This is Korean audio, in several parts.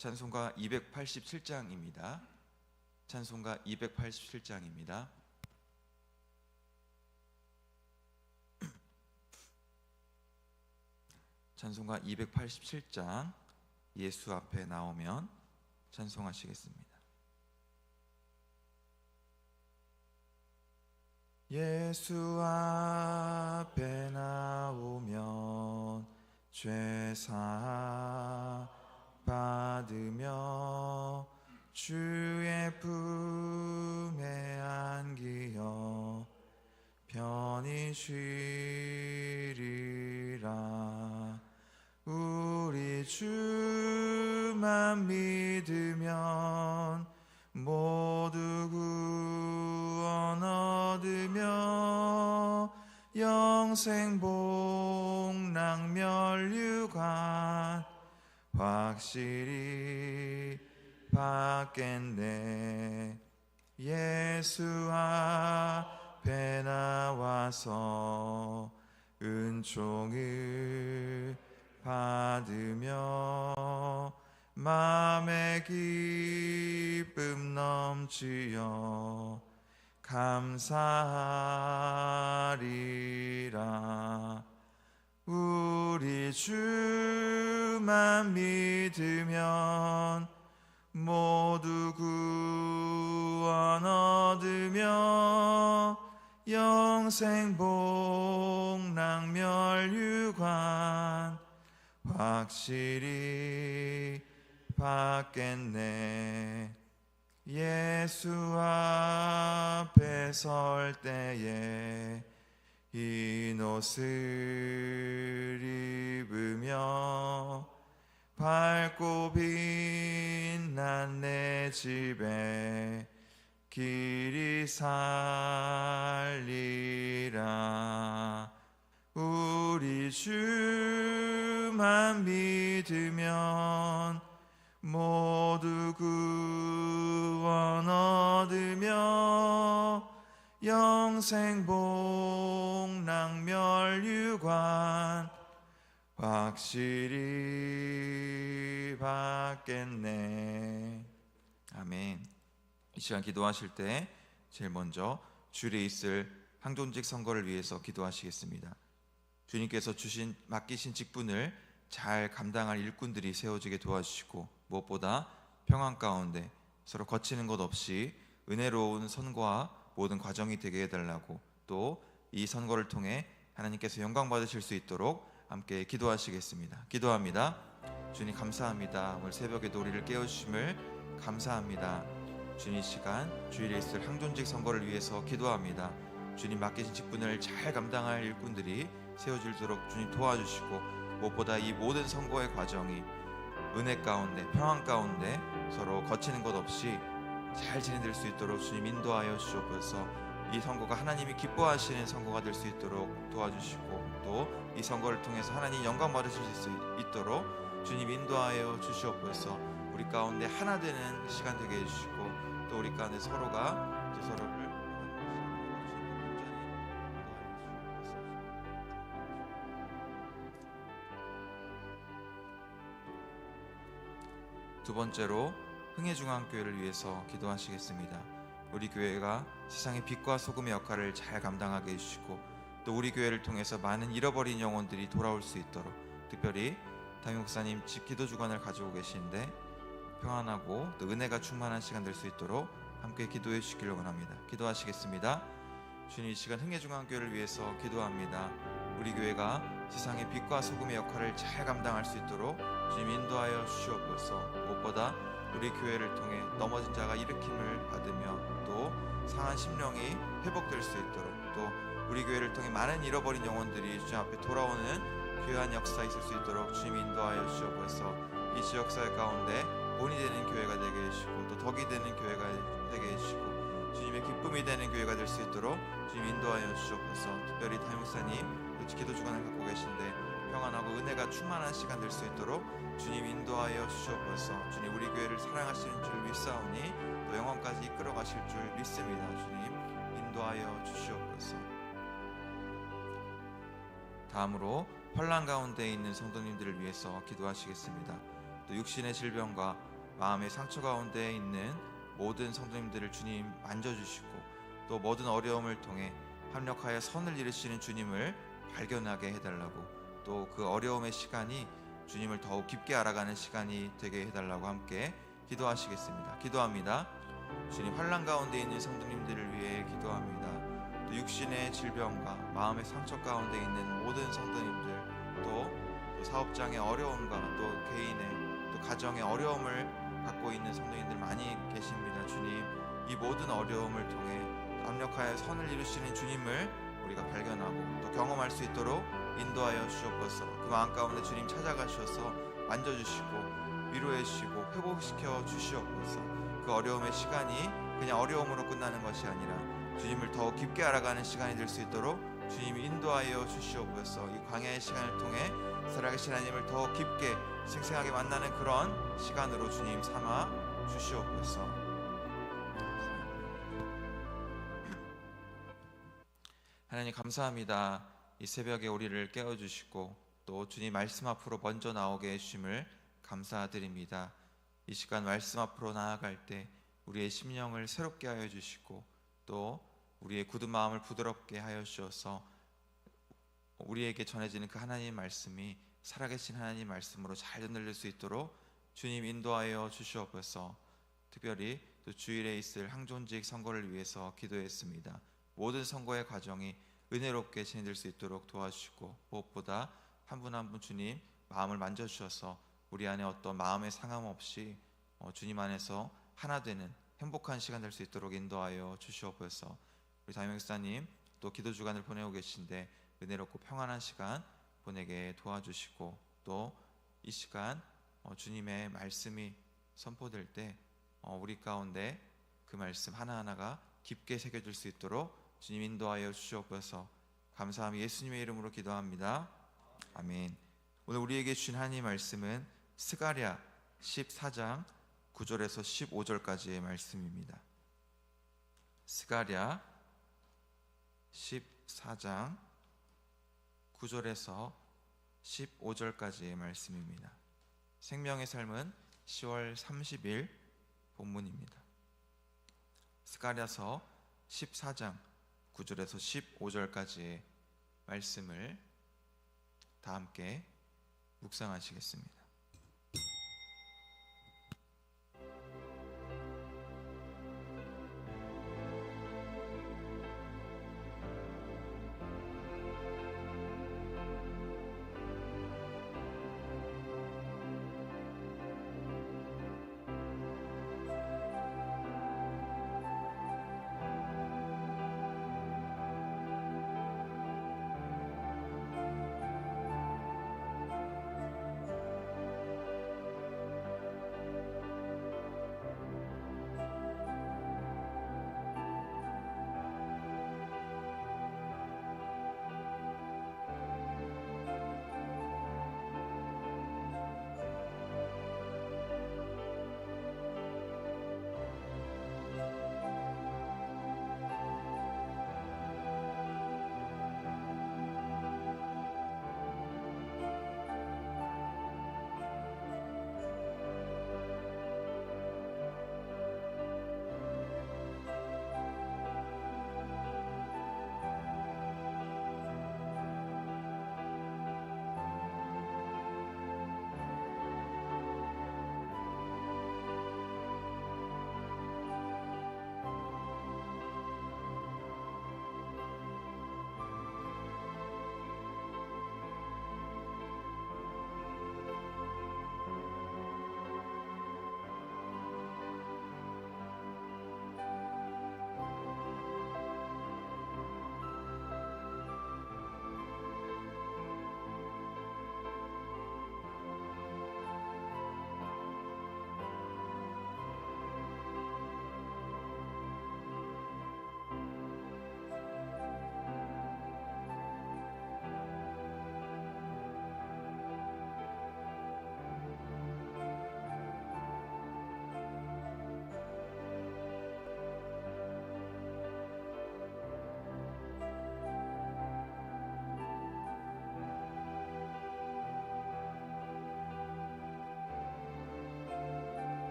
찬송가 287장입니다. 찬송가 287장입니다. 찬송가 287장 예수 앞에 나오면 찬송하시겠습니다. 예수 앞에 나오면 죄사 받으며 주의 품에 안기어 편히 쉬리라. 우리 주만 믿으면 모두 구원 얻으며 영생 복락 멸류관 확실히 받겠네. 예수 앞에 나와서 은총을 받으며 마음의 기쁨 넘치어 감사하리라 우리 주만 믿으면 모두 구원 얻으며 영생 복락 멸류관 확실히 받겠네. 예수 앞에 설 때에 흰 옷을 입으며 밝고 빛난 내 집에 길이 살리라. 우리 주만 믿으면 모두 구원 얻으며 영생 복 락 멸류관 확실히 받겠네. 아멘. 이 시간 기도하실 때 제일 먼저 주일에 있을 항존직 선거를 위해서 기도하시겠습니다. 주님께서 주신 맡기신 직분을 잘 감당할 일꾼들이 세워지게 도와주시고 무엇보다 평안 가운데 서로 거치는 것 없이 은혜로운 선거와 모든 과정이 되게 해달라고 또 이 선거를 통해 하나님께서 영광 받으실 수 있도록 함께 기도하시겠습니다. 기도합니다. 주님 감사합니다. 오늘 새벽에도 우리를 깨우심을 감사합니다. 주님 이 시간 주일에 있을 항존직 선거를 위해서 기도합니다. 주님 맡기신 직분을 잘 감당할 일꾼들이 세워질도록 주님 도와주시고 무엇보다 이 모든 선거의 과정이 은혜 가운데 평안 가운데 서로 거치는 것 없이 잘 진행될 수 있도록 주님 인도하여 주옵소서. 이 선거가 하나님이 기뻐하시는 선거가 될 수 있도록 도와주시고 또 이 선거를 통해서 하나님 영광 받으실 수 있도록 주님 인도하여 주시옵소서. 우리 가운데 하나 되는 시간 되게 해주시고 또 우리 가운데 서로가 또 서로를 두 번째로 흥해중앙교회를 위해서 기도하시겠습니다. 우리 교회가 세상의 빛과 소금의 역할을 잘 감당하게 해주시고 또 우리 교회를 통해서 많은 잃어버린 영혼들이 돌아올 수 있도록 특별히 담임 목사님 집 기도 주관을 가지고 계시는데 평안하고 또 은혜가 충만한 시간 될 수 있도록 함께 기도해 주시기를 원합니다. 기도하시겠습니다. 주님 이 시간 흥해중앙교회를 위해서 기도합니다. 우리 교회가 세상의 빛과 소금의 역할을 잘 감당할 수 있도록 주님 인도하여 주시옵소서. 무엇보다 우리 교회를 통해 넘어진 자가 일으킴을 받으며 또 상한 심령이 회복될 수 있도록 또 우리 교회를 통해 많은 잃어버린 영혼들이 주님 앞에 돌아오는 귀한 역사 있을 수 있도록 주님 인도하여 주시옵소서. 이 지역 사회 가운데 본이 되는 교회가 되게 해주시고 또 덕이 되는 교회가 되게 해주시고 주님의 기쁨이 되는 교회가 될 수 있도록 주님 인도하여 주시옵소서. 특별히 타임사님 기도 주간을 갖고 계신데 평안하고 은혜가 충만한 시간 될 수 있도록 주님 인도하여 주시옵소서. 주님 우리 교회를 사랑하시는 줄 믿사오니 또 영원까지 이끌어 가실 줄 믿습니다. 주님 인도하여 주시옵소서. 다음으로 환란 가운데 있는 성도님들을 위해서 기도하시겠습니다. 또 육신의 질병과 마음의 상처 가운데 있는 모든 성도님들을 주님 만져주시고 또 모든 어려움을 통해 합력하여 선을 이루시는 주님을 발견하게 해달라고 또 그 어려움의 시간이 주님을 더욱 깊게 알아가는 시간이 되게 해달라고 함께 기도하시겠습니다. 기도합니다. 주님 환란 가운데 있는 성도님들을 위해 기도합니다. 또 육신의 질병과 마음의 상처 가운데 있는 모든 성도님들 또, 또 사업장의 어려움과 또 개인의 또 가정의 어려움을 갖고 있는 성도님들 많이 계십니다. 주님 이 모든 어려움을 통해 압력하여 선을 이루시는 주님을 우리가 발견하고 또 경험할 수 있도록 인도하여 주옵소서. 그 마음 가운데 주님 찾아가셔서 만져주시고 위로해 주시고 회복시켜 주시옵소서. 그 어려움의 시간이 그냥 어려움으로 끝나는 것이 아니라 주님을 더욱 깊게 알아가는 시간이 될 수 있도록 주님 인도하여 주시옵소서. 이 광야의 시간을 통해 살아계신 하나님을 더 깊게 생생하게 만나는 그런 시간으로 주님 삼아 주시옵소서. 하나님 감사합니다. 이 새벽에 우리를 깨워 주시고 또 주님 말씀 앞으로 먼저 나오게 해 주심을 감사드립니다. 이 시간 말씀 앞으로 나아갈 때 우리의 심령을 새롭게 하여 주시고 또 우리의 굳은 마음을 부드럽게 하여 주셔서 우리에게 전해지는 그 하나님 말씀이 살아계신 하나님 말씀으로 잘 들릴 수 있도록 주님 인도하여 주시옵소서. 특별히 또 주일에 있을 항존직 선거를 위해서 기도했습니다. 모든 선거의 과정이 은혜롭게 진행될 수 있도록 도와주시고 무엇보다 한분 한분 주님 마음을 만져주셔서 우리 안에 어떤 마음의 상함 없이 어, 주님 안에서 하나 되는 행복한 시간 될 수 있도록 인도하여 주시옵소서. 우리 담임목사님 또 기도 주간을 보내고 계신데 은혜롭고 평안한 시간 보내게 도와주시고 또 이 시간 어, 주님의 말씀이 선포될 때 어, 우리 가운데 그 말씀 하나하나가 깊게 새겨질 수 있도록 주님 인도하여 주시옵소서. 감사함 예수님의 이름으로 기도합니다. 아멘. 오늘 우리에게 주신 하나님 말씀은 스가랴 14장 9절에서 15절까지의 말씀입니다. 스가랴 14장 9절에서 15절까지의 말씀입니다. 생명의 삶은 10월 30일 본문입니다. 스가랴서 14장 9절에서 15절까지의 말씀을 다 함께 묵상하시겠습니다.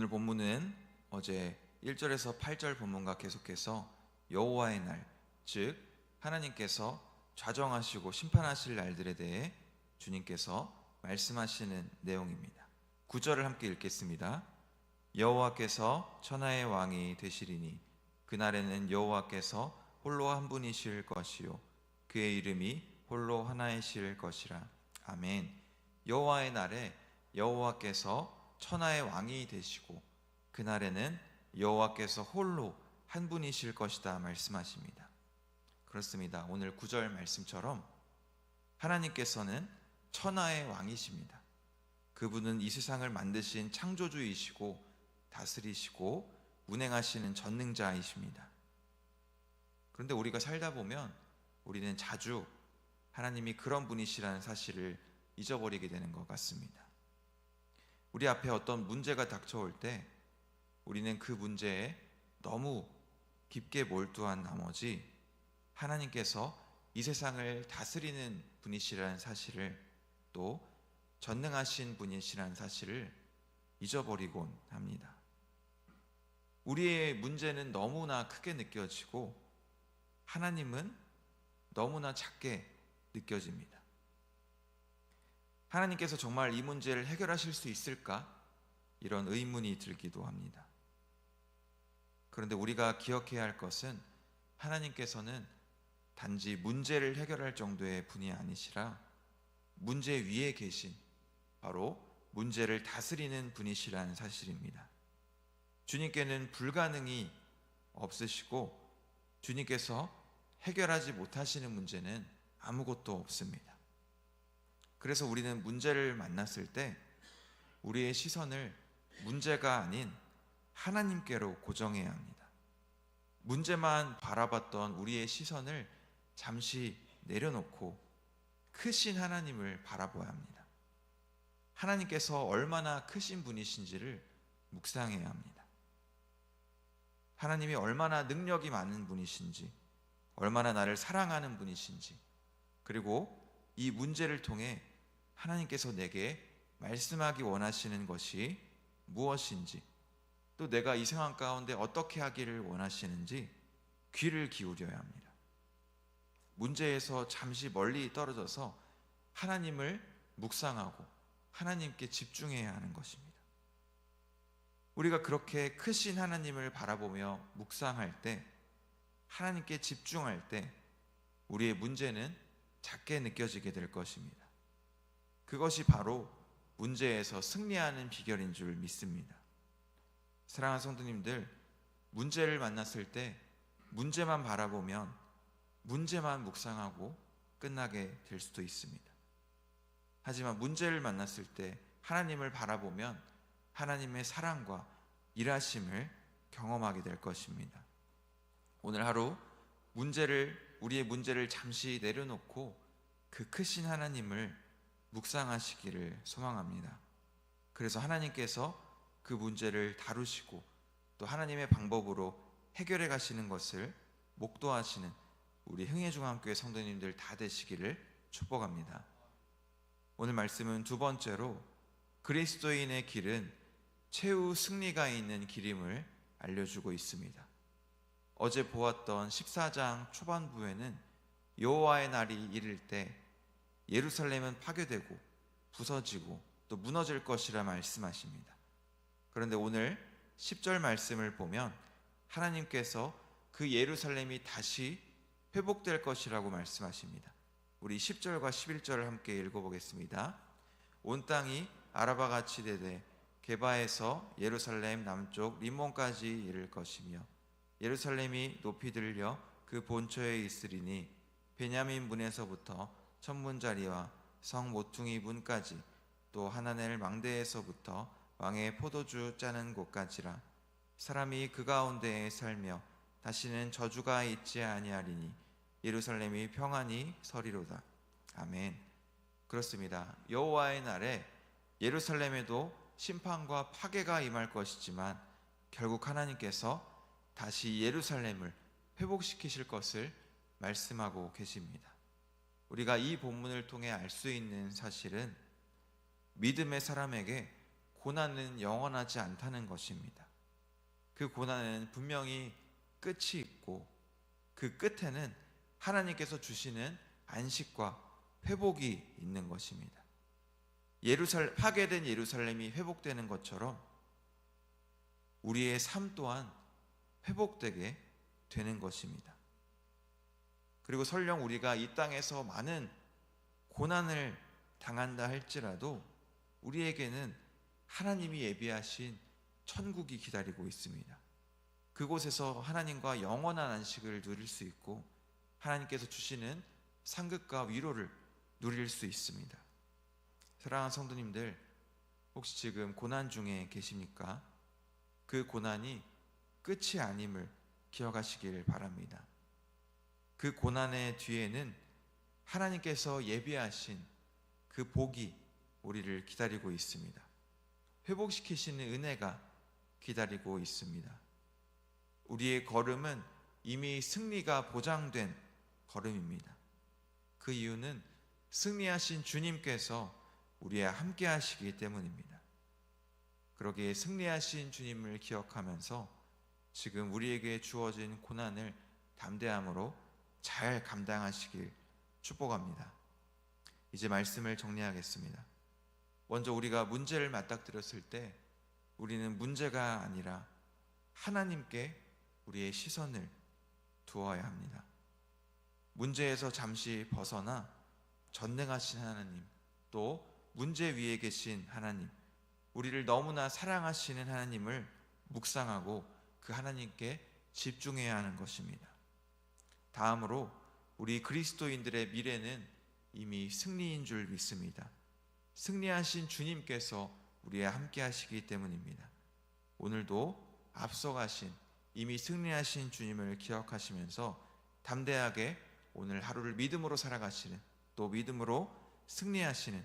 오늘 본문은 어제 1절에서 8절 본문과 계속해서 여호와의 날, 즉 하나님께서 좌정하시고 심판하실 날들에 대해 주님께서 말씀하시는 내용입니다. 9절을 함께 읽겠습니다. 여호와께서 천하의 왕이 되시리니 그날에는 여호와께서 홀로 한 분이실 것이요 그의 이름이 홀로 하나이실 것이라. 아멘. 여호와의 날에 여호와께서 천하의 왕이 되시고 그날에는 여호와께서 홀로 한 분이실 것이다 말씀하십니다. 그렇습니다. 오늘 구절 말씀처럼 하나님께서는 천하의 왕이십니다. 그분은 이 세상을 만드신 창조주이시고 다스리시고 운행하시는 전능자이십니다. 그런데 우리가 살다 보면 우리는 자주 하나님이 그런 분이시라는 사실을 잊어버리게 되는 것 같습니다. 우리 앞에 어떤 문제가 닥쳐올 때 우리는 그 문제에 너무 깊게 몰두한 나머지 하나님께서 이 세상을 다스리는 분이시라는 사실을 또 전능하신 분이시라는 사실을 잊어버리곤 합니다. 우리의 문제는 너무나 크게 느껴지고 하나님은 너무나 작게 느껴집니다. 하나님께서 정말 이 문제를 해결하실 수 있을까? 이런 의문이 들기도 합니다. 그런데 우리가 기억해야 할 것은 하나님께서는 단지 문제를 해결할 정도의 분이 아니시라 문제 위에 계신 바로 문제를 다스리는 분이시라는 사실입니다. 주님께는 불가능이 없으시고 주님께서 해결하지 못하시는 문제는 아무것도 없습니다. 그래서 우리는 문제를 만났을 때 우리의 시선을 문제가 아닌 하나님께로 고정해야 합니다. 문제만 바라봤던 우리의 시선을 잠시 내려놓고 크신 하나님을 바라봐야 합니다. 하나님께서 얼마나 크신 분이신지를 묵상해야 합니다. 하나님이 얼마나 능력이 많은 분이신지, 얼마나 나를 사랑하는 분이신지, 그리고 이 문제를 통해 하나님께서 내게 말씀하기 원하시는 것이 무엇인지, 또 내가 이 상황 가운데 어떻게 하기를 원하시는지 귀를 기울여야 합니다. 문제에서 잠시 멀리 떨어져서 하나님을 묵상하고 하나님께 집중해야 하는 것입니다. 우리가 그렇게 크신 하나님을 바라보며 묵상할 때, 하나님께 집중할 때, 우리의 문제는 작게 느껴지게 될 것입니다. 그것이 바로 문제에서 승리하는 비결인 줄 믿습니다. 사랑하는 성도님들, 문제를 만났을 때 문제만 바라보면 문제만 묵상하고 끝나게 될 수도 있습니다. 하지만 문제를 만났을 때 하나님을 바라보면 하나님의 사랑과 일하심을 경험하게 될 것입니다. 오늘 하루 문제를 우리의 문제를 잠시 내려놓고 그 크신 하나님을 묵상하시기를 소망합니다. 그래서 하나님께서 그 문제를 다루시고 또 하나님의 방법으로 해결해 가시는 것을 목도하시는 우리 흥해중앙교회 성도님들 다 되시기를 축복합니다. 오늘 말씀은 두 번째로 그리스도인의 길은 최후 승리가 있는 길임을 알려주고 있습니다. 어제 보았던 14장 초반부에는 여호와의 날이 이를 때 예루살렘은 파괴되고 부서지고 또 무너질 것이라 말씀하십니다. 그런데 오늘 10절 말씀을 보면 하나님께서 그 예루살렘이 다시 회복될 것이라고 말씀하십니다. 우리 10절과 11절을 함께 읽어보겠습니다. 온 땅이 아라바 같이 되되 게바에서 예루살렘 남쪽 림몬까지 이를 것이며 예루살렘이 높이 들려 그 본처에 있으리니 베냐민 문에서부터 천문자리와 성 모퉁이 문까지 또 하나넬 망대에서부터 왕의 포도주 짜는 곳까지라 사람이 그 가운데에 살며 다시는 저주가 있지 아니하리니 예루살렘이 평안히 서리로다. 아멘. 그렇습니다. 여호와의 날에 예루살렘에도 심판과 파괴가 임할 것이지만 결국 하나님께서 다시 예루살렘을 회복시키실 것을 말씀하고 계십니다. 우리가 이 본문을 통해 알 수 있는 사실은 믿음의 사람에게 고난은 영원하지 않다는 것입니다. 그 고난은 분명히 끝이 있고 그 끝에는 하나님께서 주시는 안식과 회복이 있는 것입니다. 예루살 파괴된 예루살렘이 회복되는 것처럼 우리의 삶 또한 회복되게 되는 것입니다. 그리고 설령 우리가 이 땅에서 많은 고난을 당한다 할지라도 우리에게는 하나님이 예비하신 천국이 기다리고 있습니다. 그곳에서 하나님과 영원한 안식을 누릴 수 있고 하나님께서 주시는 상급과 위로를 누릴 수 있습니다. 사랑하는 성도님들, 혹시 지금 고난 중에 계십니까? 그 고난이 끝이 아님을 기억하시길 바랍니다. 그 고난의 뒤에는 하나님께서 예비하신 그 복이 우리를 기다리고 있습니다. 회복시키시는 은혜가 기다리고 있습니다. 우리의 걸음은 이미 승리가 보장된 걸음입니다. 그 이유는 승리하신 주님께서 우리와 함께 하시기 때문입니다. 그러기에 승리하신 주님을 기억하면서 지금 우리에게 주어진 고난을 담대함으로 잘 감당하시길 축복합니다. 이제 말씀을 정리하겠습니다. 먼저 우리가 문제를 맞닥뜨렸을 때 우리는 문제가 아니라 하나님께 우리의 시선을 두어야 합니다. 문제에서 잠시 벗어나 전능하신 하나님, 또 문제 위에 계신 하나님, 우리를 너무나 사랑하시는 하나님을 묵상하고 그 하나님께 집중해야 하는 것입니다. 다음으로 우리 그리스도인들의 미래는 이미 승리인 줄 믿습니다. 승리하신 주님께서 우리와 함께 하시기 때문입니다. 오늘도 앞서가신 이미 승리하신 주님을 기억하시면서 담대하게 오늘 하루를 믿음으로 살아가시는 또 믿음으로 승리하시는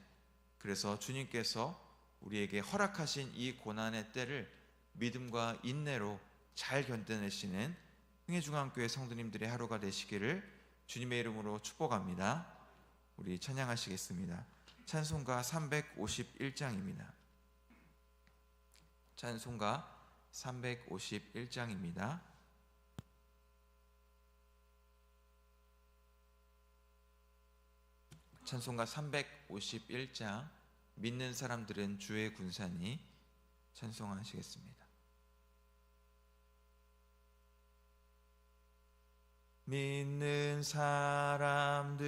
그래서 주님께서 우리에게 허락하신 이 고난의 때를 믿음과 인내로 잘 견뎌내시는 흥해중앙교회 성도님들의 하루가 되시기를 주님의 이름으로 축복합니다. 우리 찬양하시겠습니다. 찬송가 351장입니다. 찬송가 351장입니다. 찬송가 351장 믿는 사람들은 주의 군사니 찬송하시겠습니다. 믿는 사람들은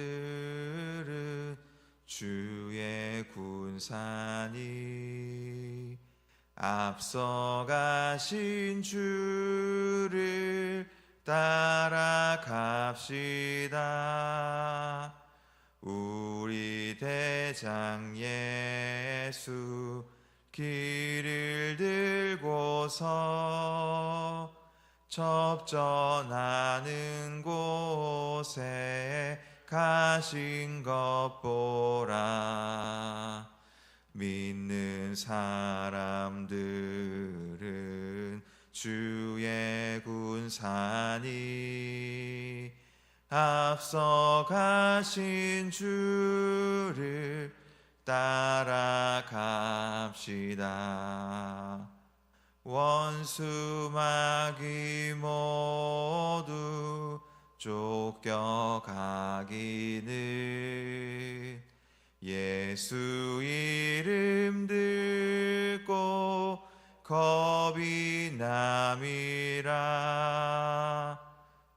주의 군사니 앞서가신 주를 따라갑시다. 우리 대장 예수 길을 들고서 접전하는 곳에 가신 것 보라 믿는 사람들은 주의 군사니 앞서 가신 주를 따라갑시다. 원수 마귀 모두 쫓겨가기는 예수 이름 듣고 겁이 남이라.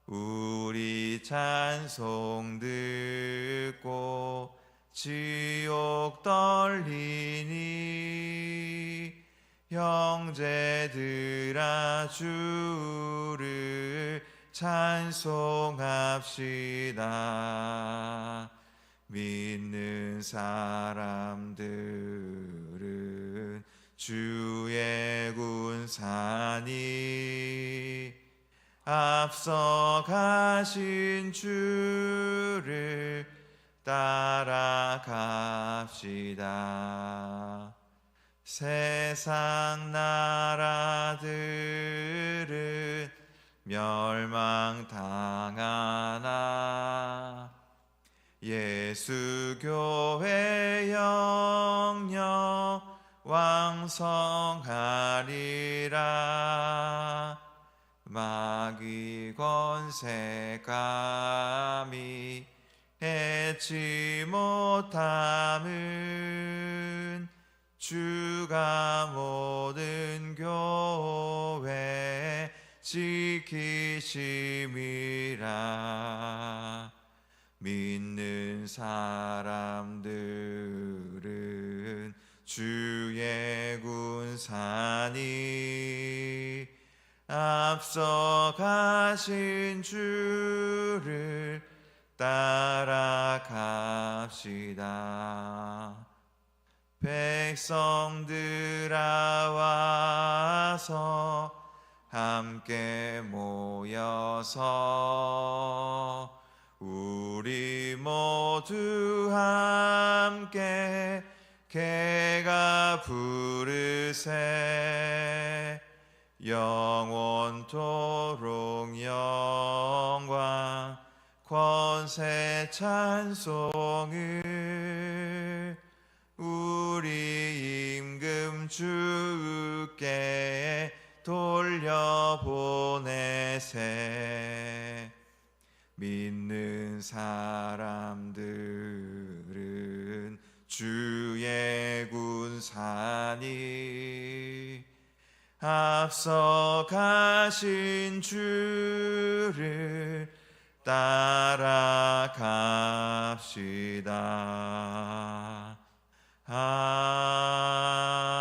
우리 찬송 듣고 지옥 떨리니 형제들아 주를 찬송합시다 믿는 사람들은 주의 군사니 앞서 가신 주를 따라갑시다. 세상 나라들은 멸망당하나. 예수 교회 영영 왕성하리라. 마귀 권세감이 해치 못함은 주가 모든 교회 지키심이라 믿는 사람들은 주의 군산이 앞서 가신 주를 따라갑시다. 백성들아 와서 함께 모여서 우리 모두 함께 개가 부르세. 영원토록 영광 권세 찬송을 임금 주께 돌려보내세 믿는 사람들은 주의 군산이 앞서 가신 주를 따라갑시다. 아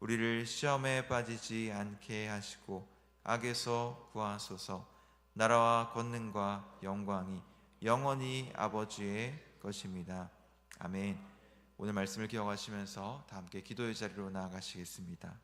우리를 시험에 빠지지 않게 하시고 악에서 구하소서 나라와 권능과 영광이 영원히 아버지의 것입니다. 아멘. 오늘 말씀을 기억하시면서 다 함께 기도의 자리로 나아가시겠습니다.